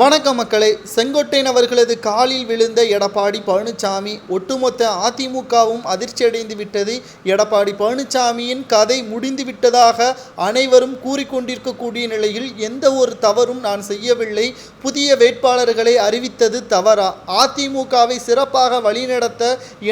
வணக்கம் மக்களே செங்கோட்டையன் அவர்களது காலில் விழுந்த எடப்பாடி பழனிசாமி ஒட்டுமொத்த அதிமுகவும் அதிர்ச்சியடைந்து விட்டது. எடப்பாடி பழனிசாமியின் கதை முடிந்து விட்டதாக அனைவரும் கூறிக்கொண்டிருக்கக்கூடிய நிலையில் எந்த ஒரு தவறும் நான் செய்யவில்லை. புதிய வேட்பாளர்களை அறிவித்தது தவறா? அதிமுகவை சிறப்பாக வழிநடத்த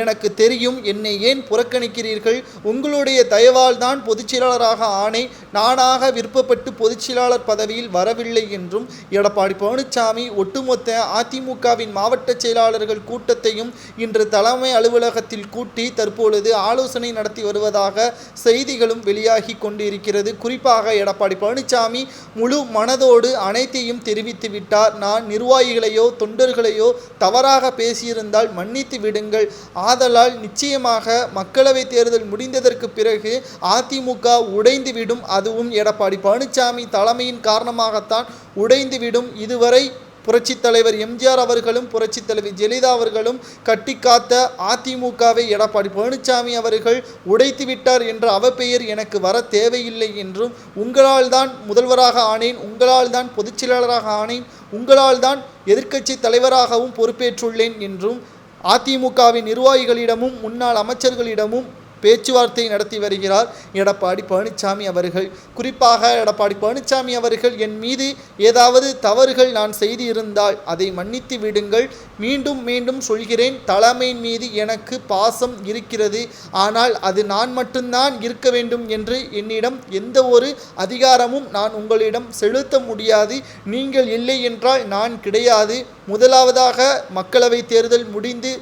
எனக்கு தெரியும். என்னை ஏன் புறக்கணிக்கிறீர்கள்? உங்களுடைய தயவால் தான் பொதுச்செயலாளராக ஆணை நானாக விருப்பப்பட்டு பொதுச்செயலாளர் பதவியில் வரவில்லை என்றும் எடப்பாடி பழனிசாமி ஒட்டுமொத்த அதிமுகவின் மாவட்ட செயலாளர்கள் கூட்டத்தையும் இன்று தலைமை அலுவலகத்தில் கூட்டி தற்பொழுது ஆலோசனை நடத்தி வருவதாக செய்திகளும் வெளியாகி கொண்டிருக்கிறது. குறிப்பாக எடப்பாடி பழனிசாமி முழு மனதோடு அனைத்தையும் தெரிவித்து விட்டார். நான் நிர்வாகிகளையோ தொண்டர்களையோ தவறாக பேசியிருந்தால் மன்னித்து விடுங்கள். ஆதலால் நிச்சயமாக மக்களவைத் தேர்தல் முடிந்ததற்கு பிறகு அதிமுக உடைந்துவிடும். அதுவும் எடப்பாடி பழனிசாமி தலைமையின் காரணமாகத்தான் உடைந்துவிடும். இதுவரை புரட்சித் தலைவர் எம்ஜிஆர் அவர்களும் புரட்சித் தலைவி ஜெயலலிதா அவர்களும் கட்டி காத்த அதிமுகவை எடப்பாடி பழனிசாமி அவர்கள் உடைத்து விட்டார் என்ற அவப்பெயர் எனக்கு வர தேவையில்லை என்றும் உங்களால் தான் முதல்வராக ஆனேன் உங்களால் தான் பொதுச் செயலாளராக ஆனேன் உங்களால் தான் எதிர்க்கட்சி தலைவராகவும் பொறுப்பேற்றுள்ளேன் என்றும் அதிமுகவின் நிர்வாகிகளிடமும் முன்னாள் அமைச்சர்களிடமும் பேச்சுவார்த்தை நடத்தி வருகிறார். எடப்பாடி பழனிசாமி அவர்கள். குறிப்பாக எடப்பாடி பழனிசாமி அவர்கள் என் மீது ஏதாவது தவறுகள் நான் செய்து இருந்தால் அதை மன்னித்து விடுங்கள். மீண்டும் மீண்டும் சொல்கிறேன். தலைமையின் மீது எனக்கு பாசம் இருக்கிறது. ஆனால் அது நான் மட்டும்தான் இருக்க வேண்டும் என்று என்னிடம் எந்த ஒரு அதிகாரமும் நான் உங்களிடம் செலுத்த முடியாது. நீங்கள் இல்லை என்றால் நான் கிடையாது. முதலாவதாக மக்களவை தேர்தல் முடிந்து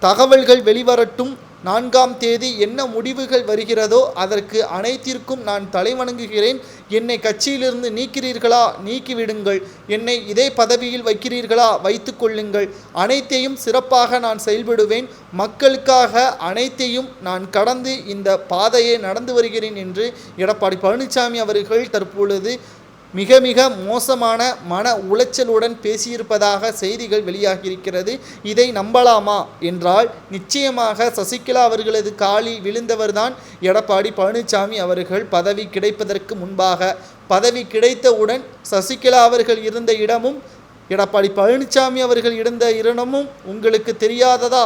தகவல்கள் வெளிவரட்டும். நான்காம் தேதி என்ன முடிவுகள் வருகிறதோ அதற்கு அனைத்திற்கும் நான் தலைவணங்குகிறேன் என்னை கட்சியிலிருந்து நீக்கிறீர்களா? நீக்கிவிடுங்கள். என்னை இதே பதவியில் வைக்கிறீர்களா? வைத்துக் கொள்ளுங்கள். அனைத்தையும் சிறப்பாக நான் செயல்படுவேன். மக்களுக்காக அனைத்தையும் நான் கடந்து இந்த பாதையை நடந்து வருகிறேன் என்று எடப்பாடி பழனிசாமி அவர்கள் தற்பொழுது மிக மிக மோசமான மன உளைச்சலுடன் பேசியிருப்பதாக செய்திகள் வெளியாகியிருக்கிறது. இதை நம்பலாமா? என்றால் நிச்சயமாக சசிகலா அவர்களது காலில் விழுந்தவர்தான் எடப்பாடி பழனிசாமி அவர்கள் பதவி கிடைப்பதற்கு முன்பாக. பதவி கிடைத்தவுடன் சசிகலா அவர்கள் இருந்த இடமும் எடப்பாடி பழனிசாமி அவர்கள் இருந்த இடமும் உங்களுக்கு தெரியாததா?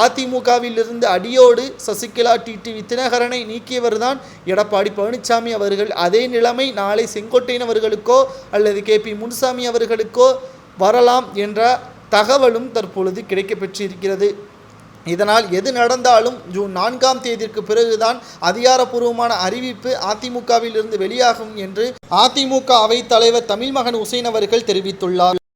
அதிமுகவில் இருந்து அடியோடு சசிகலா டிடிவி தினகரனை நீக்கியவர்தான் எடப்பாடி பழனிசாமி அவர்கள். அதே நிலைமை நாளை செங்கோட்டையன் அவர்களுக்கோ அல்லது கே. பி. முனுசாமி அவர்களுக்கோ வரலாம் என்ற தகவலும் தற்பொழுது கிடைக்கப்பெற்றிருக்கிறது. இதனால் எது நடந்தாலும் ஜூன் நான்காம் தேதிக்கு பிறகுதான் அதிகாரப்பூர்வமான அறிவிப்பு அதிமுகவில் இருந்து வெளியாகும் என்று அதிமுக அவைத் தலைவர் தமிழ்மகன் உசைன் அவர்கள் தெரிவித்துள்ளார்.